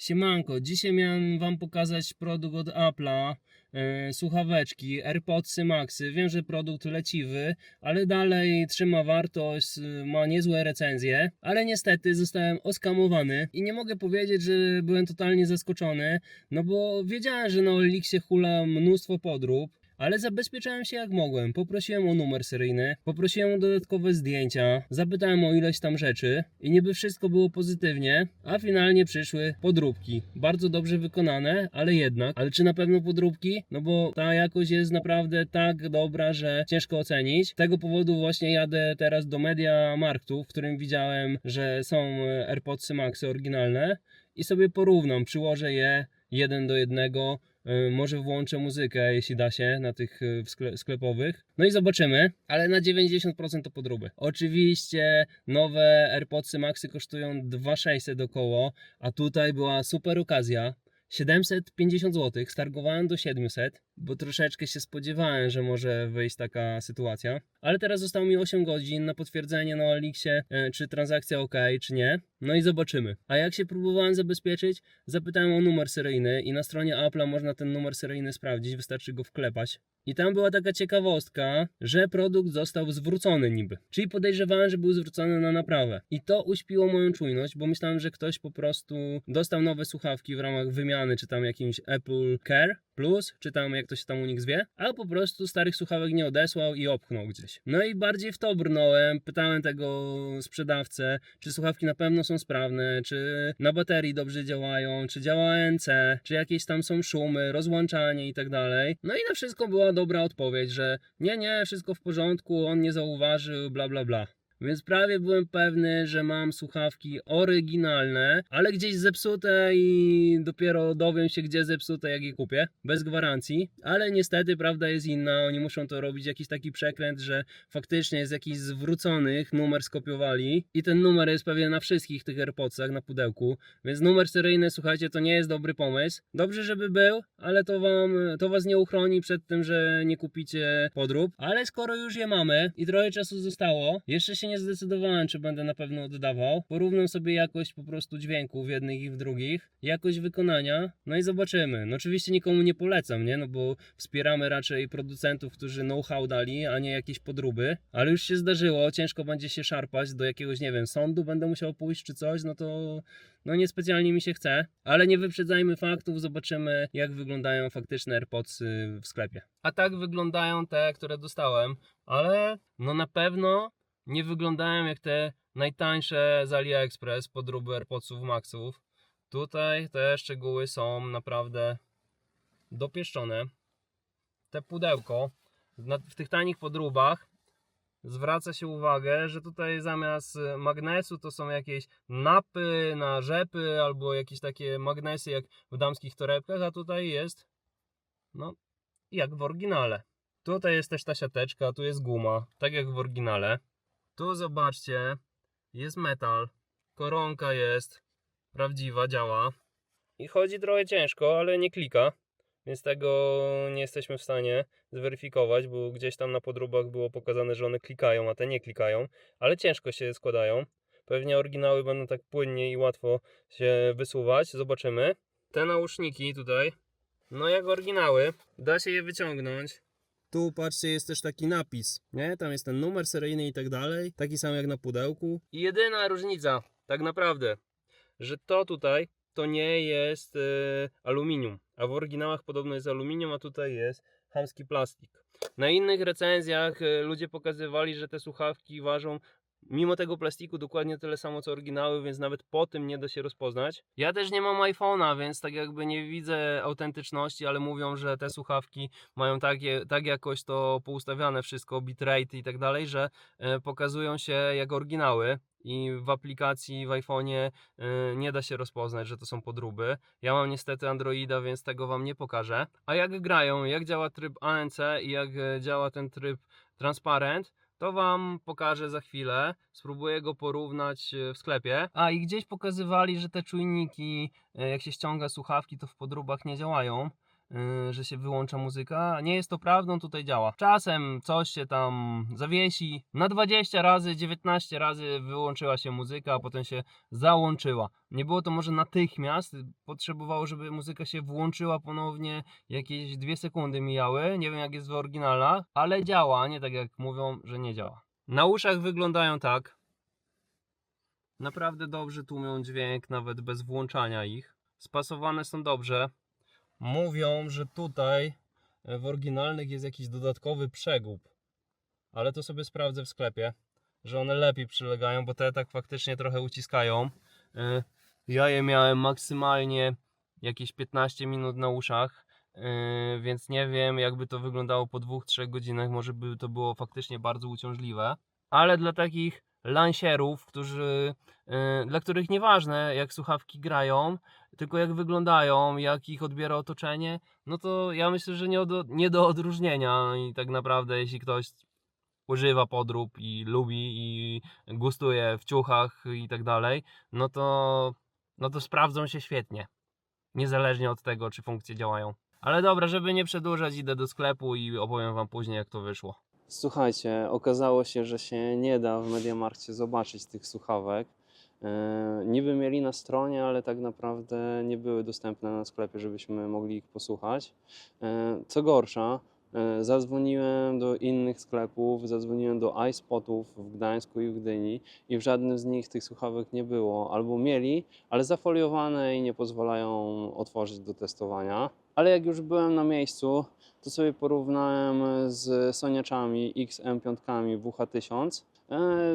Siemanko, dzisiaj miałem wam pokazać produkt od Apple'a, e, słuchaweczki, AirPodsy Maxy. Wiem, że produkt leciwy, ale dalej trzyma wartość, y, ma niezłe recenzje, ale niestety zostałem oskamowany i nie mogę powiedzieć, że byłem totalnie zaskoczony, no bo wiedziałem, że na Olixie hula mnóstwo podrób, ale zabezpieczałem się jak mogłem. Poprosiłem o numer seryjny, poprosiłem o dodatkowe zdjęcia, zapytałem o ileś tam rzeczy i niby wszystko było pozytywnie, a finalnie przyszły podróbki. Bardzo dobrze wykonane, ale jednak. Ale czy na pewno podróbki? No bo ta jakość jest naprawdę tak dobra, że ciężko ocenić. Z tego powodu właśnie jadę teraz do Media Marktu, w którym widziałem, że są e, AirPodsy Maxy oryginalne i sobie porównam, przyłożę je jeden do jednego Może włączę muzykę, jeśli da się, na tych y, sklepowych. No i zobaczymy, ale na 90% to podróby. Oczywiście nowe AirPodsy Maxy kosztują 2600 około, a tutaj była super okazja. 750 zł, stargowałem do 700, bo troszeczkę się spodziewałem, że może wyjść taka sytuacja. Ale teraz zostało mi 8 godzin na potwierdzenie na Olixie, e, czy transakcja ok, czy nie. No i zobaczymy. A jak się próbowałem zabezpieczyć, zapytałem o numer seryjny i na stronie Apple'a można ten numer seryjny sprawdzić, wystarczy go wklepać. I tam była taka ciekawostka, że produkt został zwrócony niby. Czyli podejrzewałem, że był zwrócony na naprawę. I to uśpiło moją czujność, bo myślałem, że ktoś po prostu dostał nowe słuchawki w ramach wymiany, czy tam jakimś Apple Care Plus, czy tam jak to się tam u nich zwie, a po prostu starych słuchawek nie odesłał i opchnął gdzieś. No i bardziej w to brnąłem, pytałem tego sprzedawcę, czy słuchawki na pewno są sprawne, czy na baterii dobrze działają, czy działa ANC, czy jakieś tam są szumy, rozłączanie i tak dalej. No i na wszystko była dobra odpowiedź, że nie, nie, wszystko w porządku, on nie zauważył, bla bla bla. Więc prawie byłem pewny, że mam słuchawki oryginalne, ale gdzieś zepsute i dopiero dowiem się, gdzie zepsute, jak je kupię, bez gwarancji. Ale niestety prawda jest inna, oni muszą to robić jakiś taki przekręt, że faktycznie jest jakiś zwróconych, numer skopiowali i ten numer jest pewnie na wszystkich tych AirPodsach na pudełku, więc numer seryjny, słuchajcie, to nie jest dobry pomysł. Dobrze, żeby był, ale to wam, to was nie uchroni przed tym, że nie kupicie podrób. Ale skoro już je mamy i trochę czasu zostało, jeszcze się nie zdecydowałem, czy będę na pewno oddawał. Porównam sobie jakość po prostu dźwięku w jednych i w drugich, jakość wykonania, no i zobaczymy. No oczywiście nikomu nie polecam, nie? No bo wspieramy raczej producentów, którzy know-how dali, a nie jakieś podróby. Ale już się zdarzyło, ciężko będzie się szarpać do jakiegoś, nie wiem, sądu będę musiał pójść czy coś, no to no niespecjalnie mi się chce, ale nie wyprzedzajmy faktów, zobaczymy jak wyglądają faktyczne AirPods w sklepie. A tak wyglądają te, które dostałem, ale no na pewno nie wyglądają jak te najtańsze z AliExpress podróby AirPodsów Maxów. Tutaj te szczegóły są naprawdę dopieszczone. Te pudełko w tych tanich podróbach zwraca się uwagę, że tutaj zamiast magnesu to są jakieś napy na rzepy albo jakieś takie magnesy jak w damskich torebkach, a tutaj jest no jak w oryginale. Tutaj jest też ta siateczka, tu jest guma, tak jak w oryginale. Tu zobaczcie, jest metal, koronka jest prawdziwa, działa. I chodzi trochę ciężko, ale nie klika, więc tego nie jesteśmy w stanie zweryfikować, bo gdzieś tam na podróbach było pokazane, że one klikają, a te nie klikają, ale ciężko się składają. Pewnie oryginały będą tak płynnie i łatwo się wysuwać, zobaczymy. Te nauszniki tutaj, no jak oryginały, da się je wyciągnąć. Tu patrzcie, jest też taki napis, nie? Tam jest ten numer seryjny i tak dalej, taki sam jak na pudełku. I jedyna różnica, tak naprawdę, że to tutaj to nie jest e, aluminium, a w oryginałach podobno jest aluminium, a tutaj jest chamski plastik. Na innych recenzjach e, ludzie pokazywali, że te słuchawki ważą mimo tego plastiku dokładnie tyle samo co oryginały, więc nawet po tym nie da się rozpoznać. Ja też nie mam iPhone'a, więc tak jakby nie widzę autentyczności, ale mówią, że te słuchawki mają takie, tak jakoś to poustawiane wszystko, bitrate i tak dalej, że e, pokazują się jak oryginały i w aplikacji w iPhone'ie e, nie da się rozpoznać, że to są podróby. Ja mam niestety Androida, więc tego Wam nie pokażę. A jak grają, jak działa tryb ANC i jak e, działa ten tryb transparent, to Wam pokażę za chwilę. Spróbuję go porównać e, w sklepie. A i gdzieś pokazywali, że te czujniki, e, jak się ściąga słuchawki, to w podróbach nie działają. Yy, że się wyłącza muzyka. Nie jest to prawdą, tutaj działa. Czasem coś się tam zawiesi. Na 20 razy, 19 razy wyłączyła się muzyka, a potem się załączyła. Nie było to może natychmiast, potrzebowało, żeby muzyka się włączyła ponownie, jakieś dwie sekundy mijały. Nie wiem jak jest w oryginalach, ale działa, nie tak jak mówią, że nie działa. Na uszach wyglądają tak. Naprawdę dobrze tłumią dźwięk, nawet bez włączania ich. Spasowane są dobrze. Mówią, że tutaj e, w oryginalnych jest jakiś dodatkowy przegub. Ale to sobie sprawdzę w sklepie, że one lepiej przylegają, bo te tak faktycznie trochę uciskają. E, Ja je miałem maksymalnie jakieś 15 minut na uszach, e, więc nie wiem jakby to wyglądało po 2-3 godzinach, może by to było faktycznie bardzo uciążliwe. Ale dla takich lansierów, którzy, dla których nieważne jak słuchawki grają, tylko jak wyglądają, jak ich odbiera otoczenie, no to ja myślę, że nie, do, nie do odróżnienia i tak naprawdę jeśli ktoś używa podrób i lubi i gustuje w ciuchach i tak dalej, no to, no to sprawdzą się świetnie. Niezależnie od tego, czy funkcje działają. Ale dobra, żeby nie przedłużać, idę do sklepu i opowiem wam później, jak to wyszło. Słuchajcie, okazało się, że się nie da w Mediamarkcie zobaczyć tych słuchawek. E, niby mieli na stronie, ale tak naprawdę nie były dostępne na sklepie, żebyśmy mogli ich posłuchać. E, co gorsza, e, zadzwoniłem do innych sklepów, zadzwoniłem do iSpotów w Gdańsku i w Gdyni i w żadnym z nich tych słuchawek nie było. Albo mieli, ale zafoliowane i nie pozwalają otworzyć do testowania. Ale jak już byłem na miejscu, to sobie porównałem z Soniaczami XM5 WH1000 e,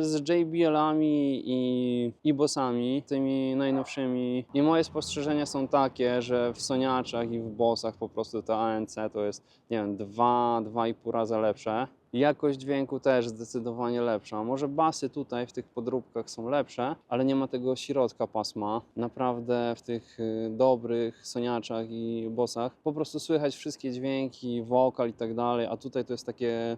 z JBL-ami i i-Bossami, tymi najnowszymi. I moje spostrzeżenia są takie, że w Soniaczach i w Bossach po prostu to ANC to jest, nie wiem, 2-2,5 razy lepsze. Jakość dźwięku też zdecydowanie lepsza. Może basy tutaj w tych podróbkach są lepsze, ale nie ma tego środka pasma. Naprawdę w tych y, dobrych Soniaczach i Bossach po prostu słychać wszystkie dźwięki, wokal i tak dalej, a tutaj to jest takie e,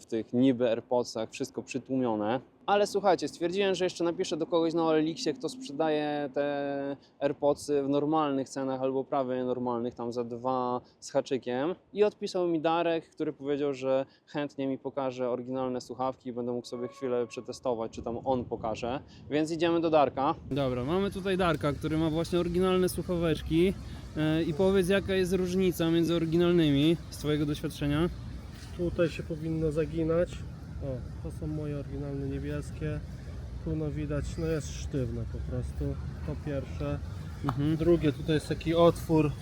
w tych niby AirPodsach wszystko przytłumione. Ale słuchajcie, stwierdziłem, że jeszcze napiszę do kogoś na Elixie, kto sprzedaje te AirPodsy w normalnych cenach albo prawie normalnych, tam za dwa z haczykiem. I odpisał mi Darek, który powiedział, że chętnie mi pokaże oryginalne słuchawki i będę mógł sobie chwilę przetestować, czy tam on pokaże. Więc idziemy do Darka. Dobra, mamy tutaj Darka, który ma właśnie oryginalne słuchaweczki. E, I powiedz, jaka jest różnica między oryginalnymi z Twojego doświadczenia? Tutaj się powinno zaginać. O, to są moje oryginalne niebieskie. Tu no widać, no jest sztywne po prostu. To pierwsze. Mhm. Drugie, tutaj jest taki otwór,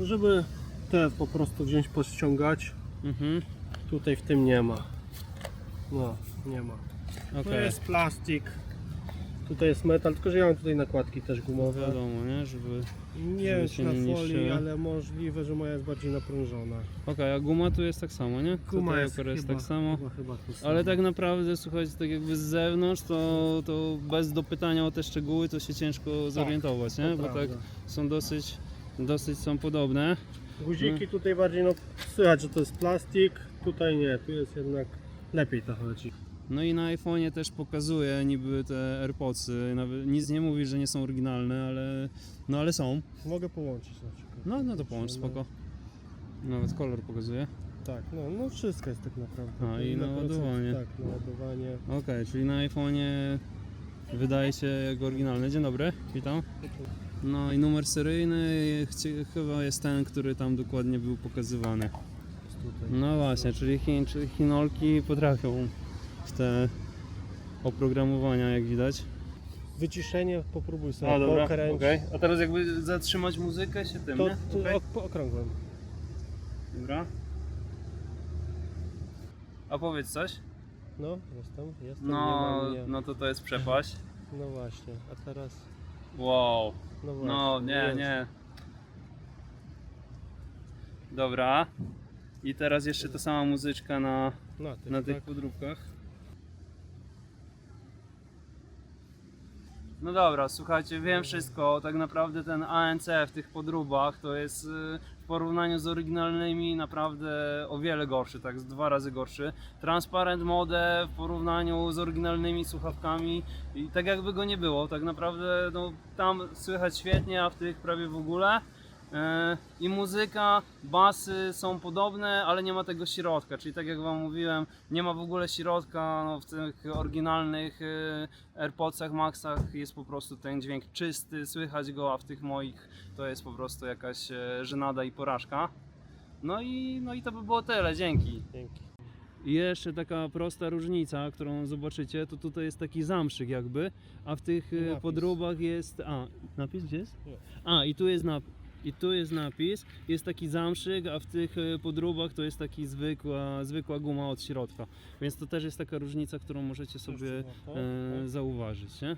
żeby te po prostu wziąć, pościągać. Mhm. Tutaj w tym nie ma. No, nie ma. Okej. To jest plastik. Tutaj jest metal, tylko że ja mam tutaj nakładki też gumowe. Wiadomo, nie? Żeby... Nie żeby się na nie folii, niszczyły. ale możliwe, że moja jest bardziej naprężona. Okej, a guma tu jest tak samo, nie? Guma Tutaj jest, jest chyba, tak samo. Chyba, chyba to samo. Ale tak naprawdę, słuchajcie, tak jakby z zewnątrz, to, to bez dopytania o te szczegóły, to się ciężko zorientować, nie? Bo tak prawda. są dosyć, dosyć są podobne. Guziki tutaj bardziej no słychać, że to jest plastik, tutaj nie, tu jest jednak lepiej to chodzi. No i na iPhone'ie też pokazuje niby te AirPodsy, nawet nic nie mówi, że nie są oryginalne, ale, no ale są. Mogę połączyć na przykład. No, no to połącz, spoko. Nawet kolor pokazuje. Tak, no, no wszystko jest tak naprawdę. A, i Ile na ładowanie. Tak, na ładowanie. Okej, czyli na iPhone'ie wydaje się jak oryginalny. Dzień dobry, witam. No i numer seryjny chci- chyba jest ten, który tam dokładnie był pokazywany. Tutaj. No właśnie, czyli Chinolki potrafią te oprogramowania, jak widać. Wyciszenie popróbuj sobie A dobra, pokręć. okej. A teraz jakby zatrzymać muzykę się tym, To, nie? to Okej. ok, po okrągłym. Dobra. A powiedz coś? No, jestem, jestem, No, nie ma mnie. no to to jest przepaść. No właśnie, a teraz, Wow. no właśnie. No, nie, jest. nie. Dobra. I teraz jeszcze ta sama muzyczka na, Na, tych, na tych tak? podróbkach. No dobra, słuchajcie, wiem wszystko. Tak naprawdę ten ANC w tych podróbach to jest y, w porównaniu z oryginalnymi naprawdę o wiele gorszy, tak z dwa razy gorszy. Transparent mode w porównaniu z oryginalnymi słuchawkami i tak jakby go nie było. Tak naprawdę no, tam słychać świetnie, a w tych prawie w ogóle. E, I muzyka, basy są podobne, ale nie ma tego środka. Czyli tak jak Wam mówiłem, nie ma w ogóle środka no, w tych oryginalnych e, AirPodsach Maxach jest po prostu ten dźwięk czysty, słychać go, a w tych moich to jest po prostu jakaś e, żenada i porażka. No i, no i to by było tyle, dzięki. Dzięki. I jeszcze taka prosta różnica, którą zobaczycie, to tutaj jest taki zamszyk jakby, a w tych napis. podróbach jest... A, napis gdzie jest? Nie. A, i tu jest napis. I tu jest napis, jest taki zamszyk, a w tych e, podróbach to jest taki zwykła, zwykła guma od środka. Więc to też jest taka różnica, którą możecie sobie e, zauważyć. Nie?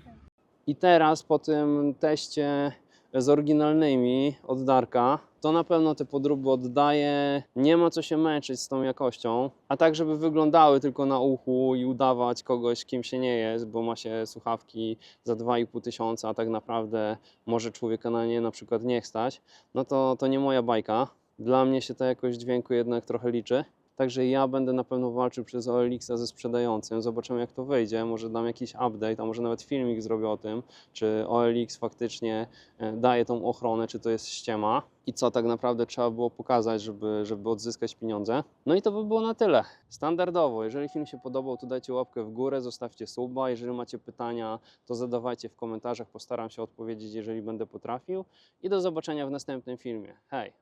I teraz po tym teście z oryginalnymi od Darka, to na pewno te podróby oddaje. Nie ma co się męczyć z tą jakością, a tak, żeby wyglądały tylko na uchu i udawać kogoś, kim się nie jest, bo ma się słuchawki za 2,5 tysiąca, a tak naprawdę może człowieka na nie na przykład nie stać, no to, to nie moja bajka. Dla mnie się ta jakość dźwięku jednak trochę liczy. Także ja będę na pewno walczył przez OLX-a ze sprzedającym. Zobaczymy jak to wyjdzie. Może dam jakiś update, a może nawet filmik zrobię o tym, czy OLX faktycznie e, daje tą ochronę, czy to jest ściema i co tak naprawdę trzeba było pokazać, żeby, żeby odzyskać pieniądze. No i to by było na tyle. Standardowo, jeżeli film się podobał, to dajcie łapkę w górę, zostawcie suba. Jeżeli macie pytania, to zadawajcie w komentarzach. Postaram się odpowiedzieć, jeżeli będę potrafił. I do zobaczenia w następnym filmie. Hej!